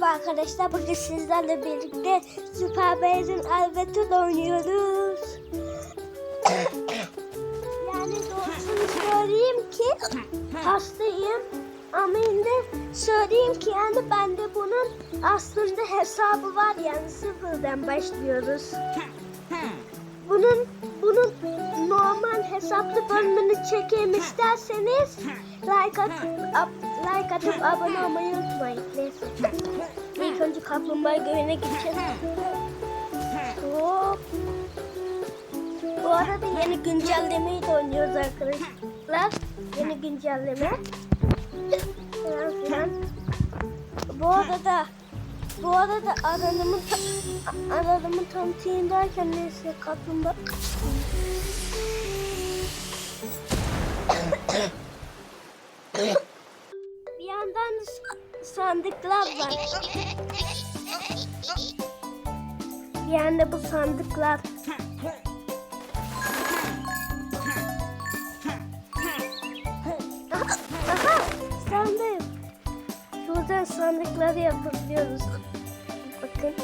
Merhaba arkadaşlar. Bugün sizlerle birlikte Süper Beyaz'ın Albetul oynuyoruz. yani doğrusunu söyleyeyim ki hastayım. Ama yine söyleyeyim ki yani bende bunun aslında hesabı var yani sıfırdan başlıyoruz. Bunun bunun normal hesaplı bölümünü çekeyim isterseniz like atıp like atıp abone olmayı unutmayın. Neyse. İlk önce kaplumbağa göğüne gideceğiz. Hop. Bu arada yeni güncellemeyi de oynuyoruz arkadaşlar. Yeni güncelleme. Bu arada bu arada aranımı aranımı tanıtayım derken neyse kaplumbağa s- sandıklar var. Bir yanda bu sandıklar. Aha, aha sandık. Şuradan sandıkları yapabiliyoruz. Bakın.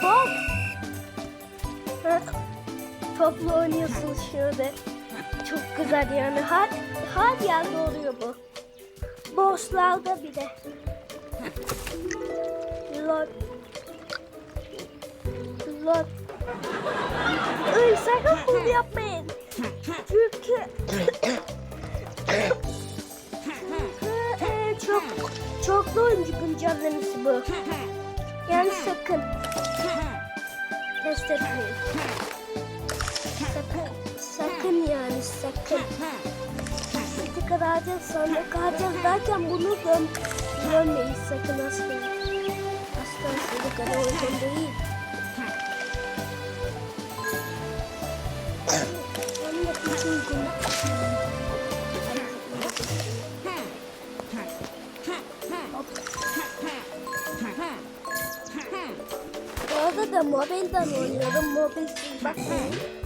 Top. Ha, Topla oynuyorsunuz şöyle. Çok güzel yani. Her, her yerde oluyor bu. Bosslarda bile. Lord. Lord. Ay sakın bunu yapmayın. Çünkü Çünkü e, çok çoklu oyuncu güncellemesi bu. Yani sakın test. Sakın, yani sakın. Sticker alacağız, sandık alacağız derken bunu gö görmeyin sakın asla. Asla asla kadar uygun değil. Hem de hiç uygun. Bu arada da mobilden oynuyorum. Mobilsiz bakmayın.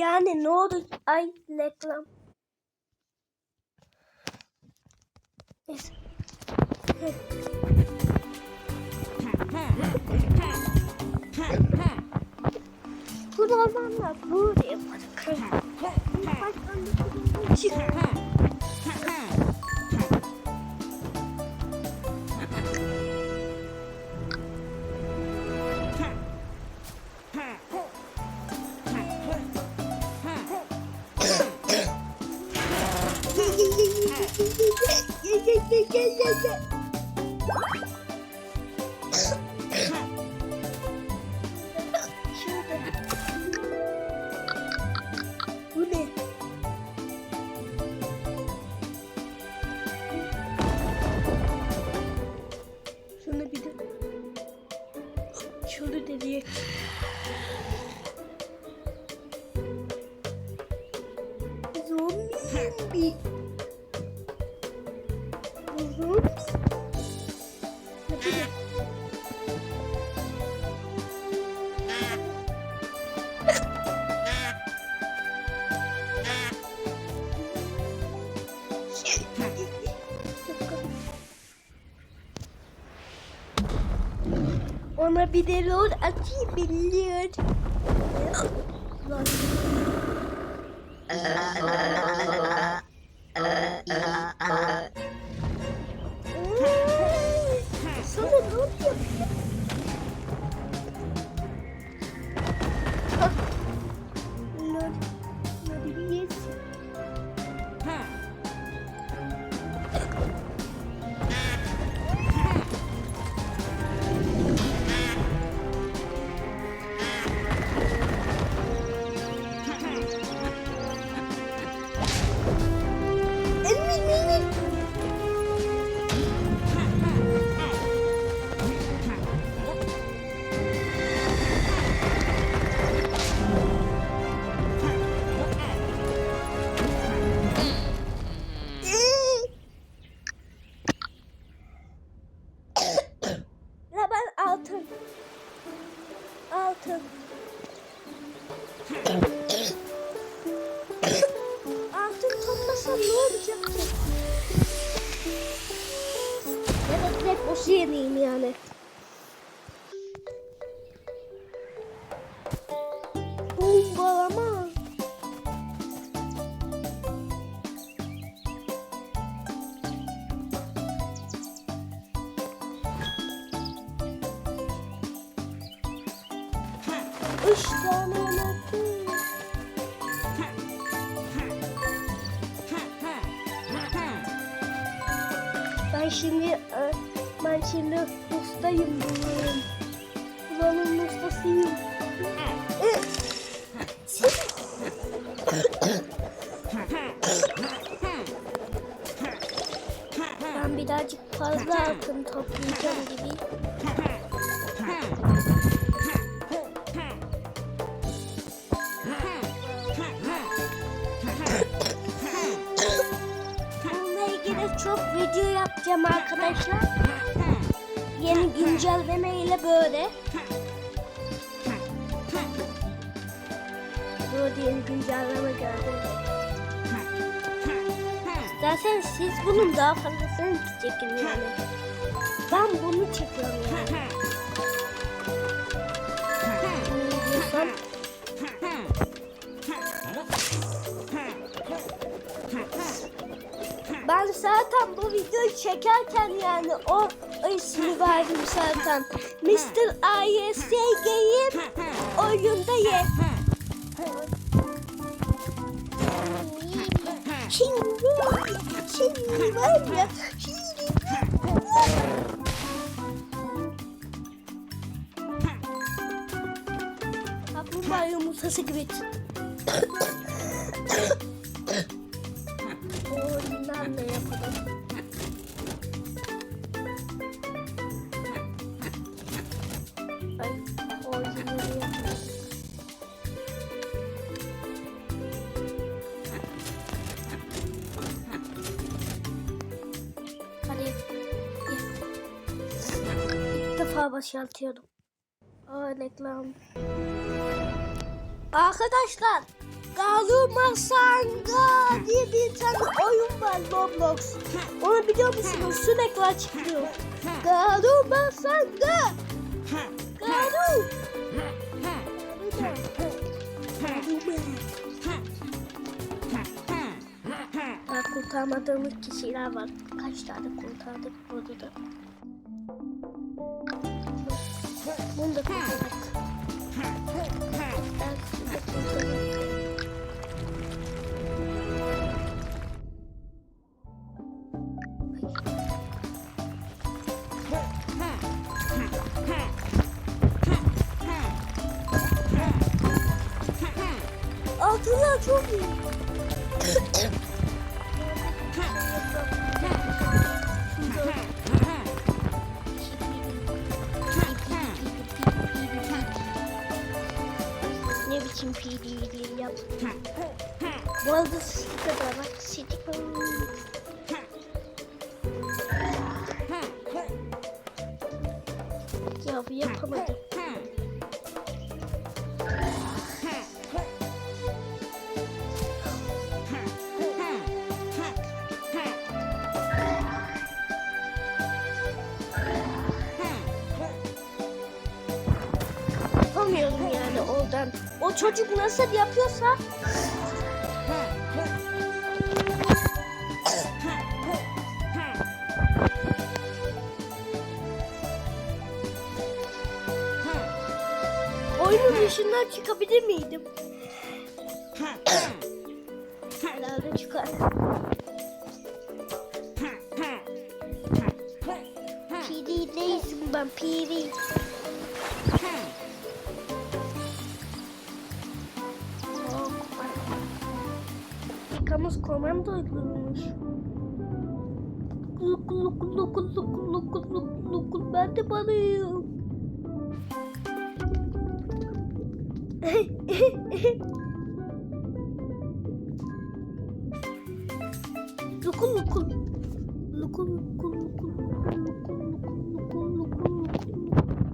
Yani ne olur ay reklam. Neyse. Bu olanlar böyle yapar. Çık. Bu Ona bir de rol atayım biliyor. Altın. Altın. toplasam ne olacak ki? Da direkt boşu yani. Zaten siz bunun daha fazlasını çekin yani. Ben bunu çekiyorum yani. Ben zaten bu videoyu çekerken yani o, ismi verdim zaten. Mr. ISG'yi oyunda ye. Şimdi şimdi var ya, Kaplumbağa yumurtası gibi. Ondan defa başlatıyordum. Aa reklam. Arkadaşlar Galuma Sanga diye bir tane oyun var Roblox. Onu biliyor musunuz? Sürekli açıklıyor. Galuma Sanga. Galu. Kurtarmadığımız kişiler var. Kaç tane kurtardık burada da. 哦，真出名。Ne biçim PD'li yap. Bu arada sticker da bak sticker. Ya bu yapamadım. Nasıl yapıyorsa oyunun dışından çıkabilir miydim? Herhalde çıkar. PD değilsin ben PD. Yalnız komandoymuş. Luk luk luk luk luk luk luk ben de balıyım. Lukul lukul. Lukul lukul lukul lukul lukul lukul lukul lukul.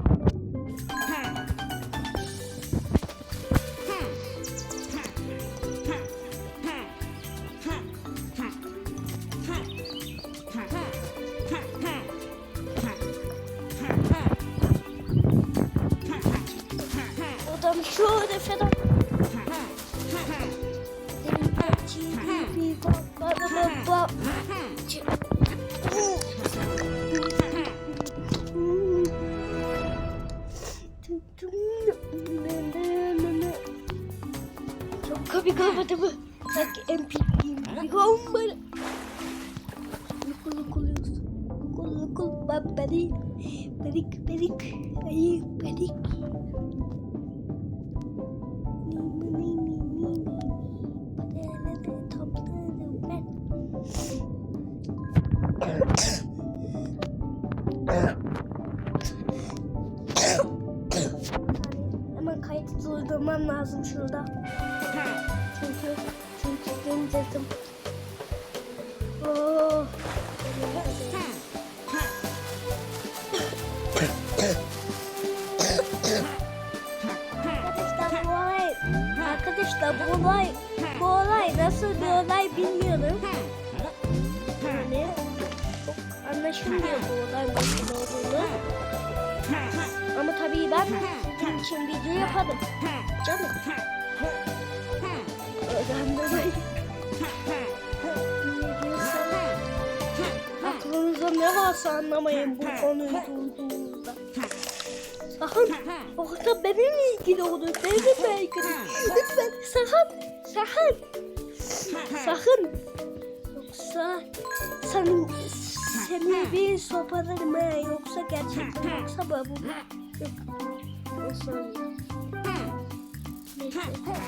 Aklınıza ne varsa anlamayın bu konuyu duyduğunuzda. Sakın orada benimle ilgili olur, benimle ilgili. Lütfen sakın, sakın, sakın. Yoksa sen, seni bir sopalarım. Yoksa gerçekten yoksa bu. Yok. Nasıl?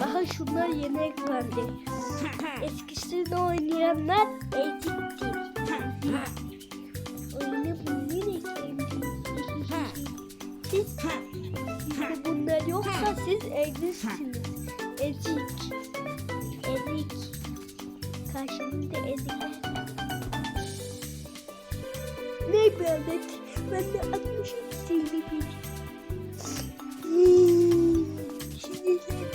Aha şunlar yeni eklendi. Eskisini oynayanlar eğitim değil. Oyunu bunları Siz sizde bunlar yoksa siz eziksiniz. Ezik. Ezik. Karşımda ezik. Ne bir ezik? Ben de 62 bir. Hmm, şimdi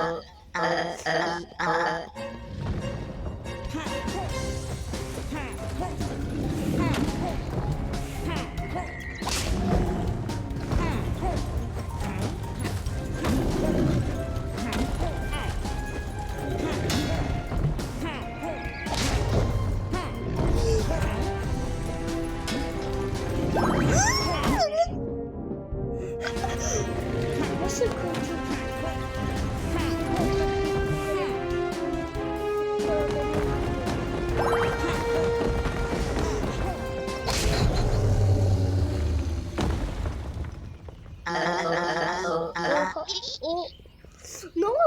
uh, uh, uh, uh.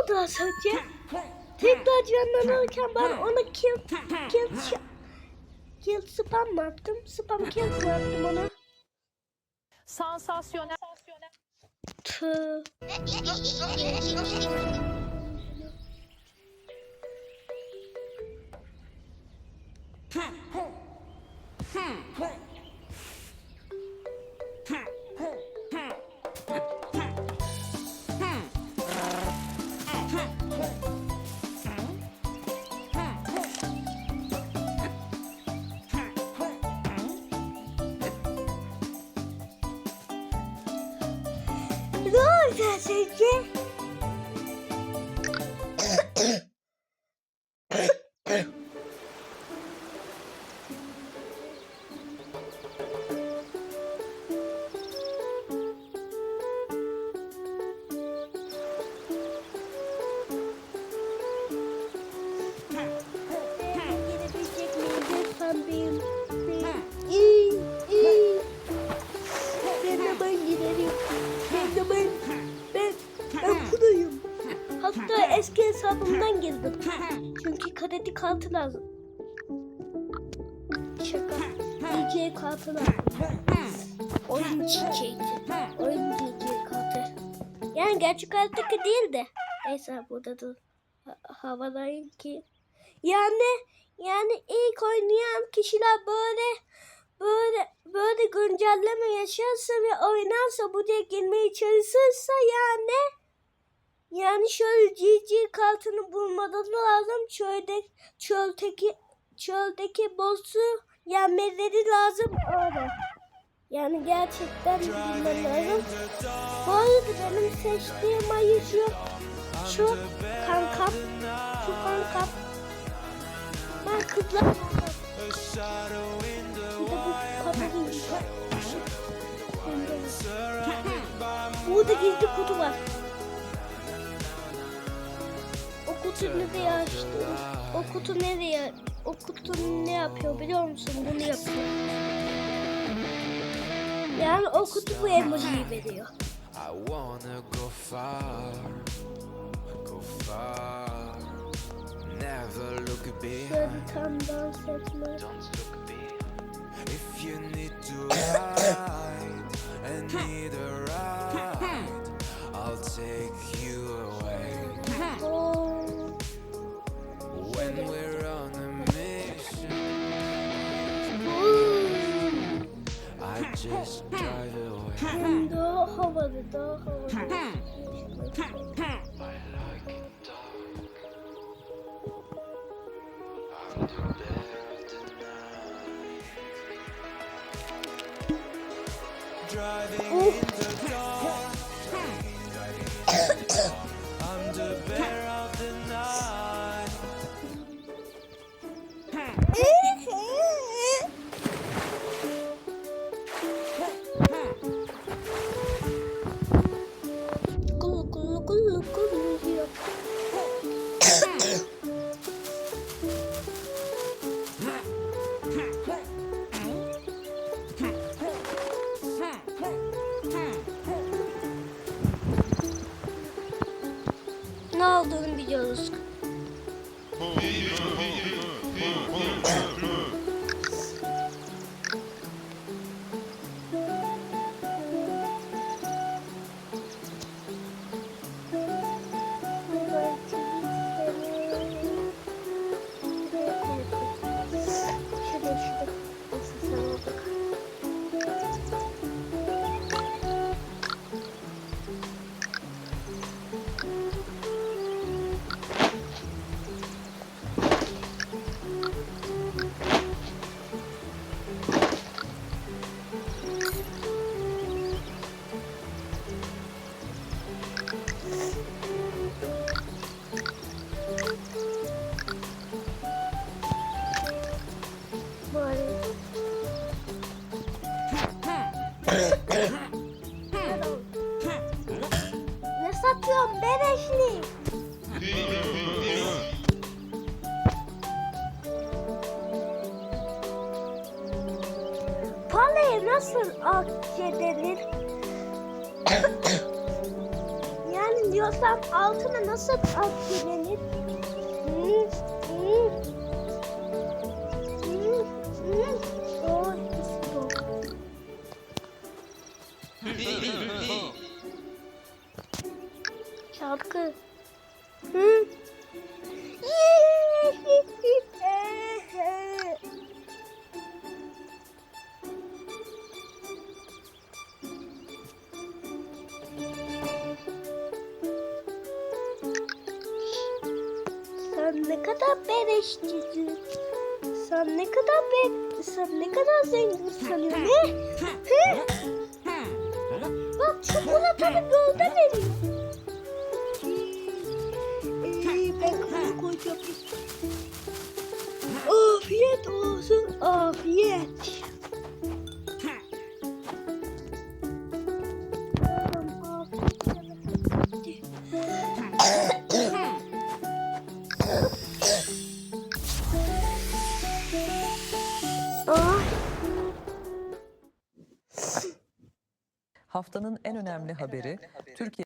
oldu az önce? Tekrar canlanırken ben ona kill, kill, kill spam mı attım? Spam kill mi attım ona? Sansasyonel. Tı. Kredi kartı lazım. Şaka. DJ kartı lazım. Oyun DJ. Oyun DJ kartı. Yani gerçek hayattaki değil de. Neyse burada da ha- ki. Yani yani ilk oynayan kişiler böyle böyle böyle güncelleme yaşarsa ve oynarsa buraya girmeye çalışırsa yani yani şöyle GG kartını bulmaları lazım. Çölde çöldeki çöldeki boss'u yenmeleri lazım öyle. Yani gerçekten bilmem lazım. Bu arada benim seçtiğim ayı şu. Şu kankam. Şu kankam. Ben kızlar. Bir de bu kadın. Burada gizli kutu var. Kutu nereye açtı? O kutu nereye? O kutu ne yapıyor biliyor musun? Bunu yapıyor. Yani o kutu bu emojiyi veriyor. I wanna go far, go far. Never look Şöyle behind. tam dans etme. If you need to hide and need a ride, I'll take you away. Oo. When we're on a mission, I just drive away. Hem daha havalı, daha havalı. I like it sen ne kadar zengin sanıyorsun. Ne? Hı? Bak çikolatanı gölde veriyor. Önemli haberi. Türkiye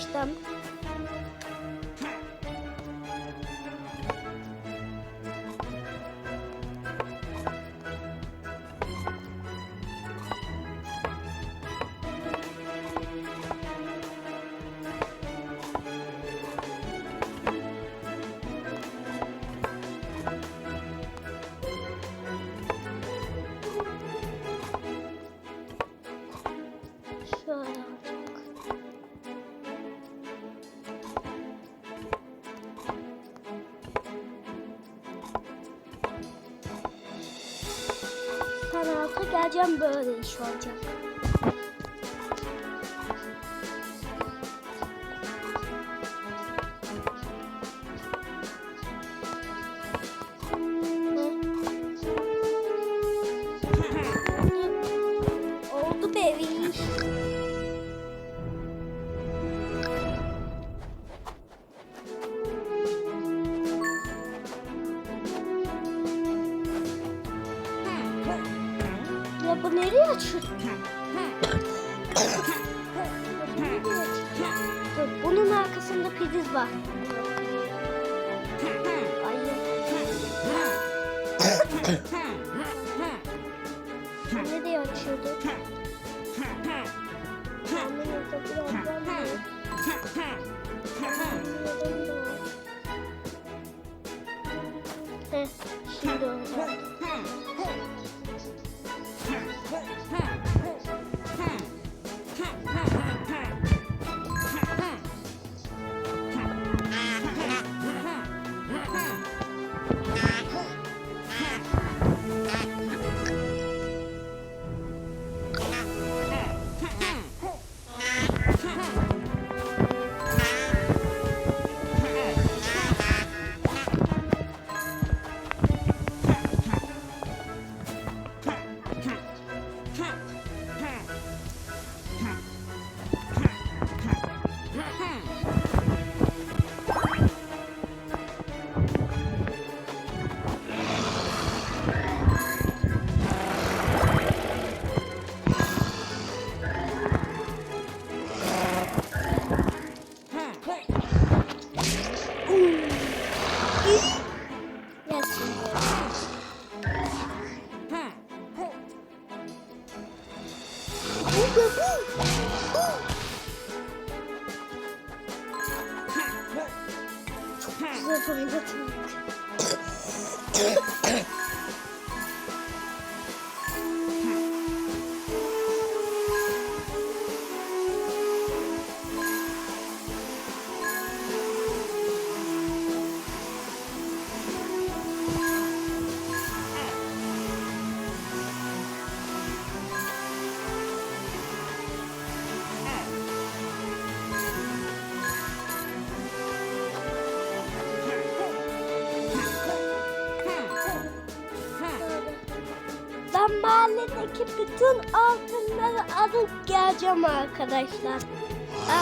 что geleceğim böyle iş olacak. Buradaki bütün altınları alıp geleceğim arkadaşlar.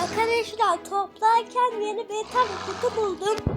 Arkadaşlar toplarken yeni bir tane kutu buldum.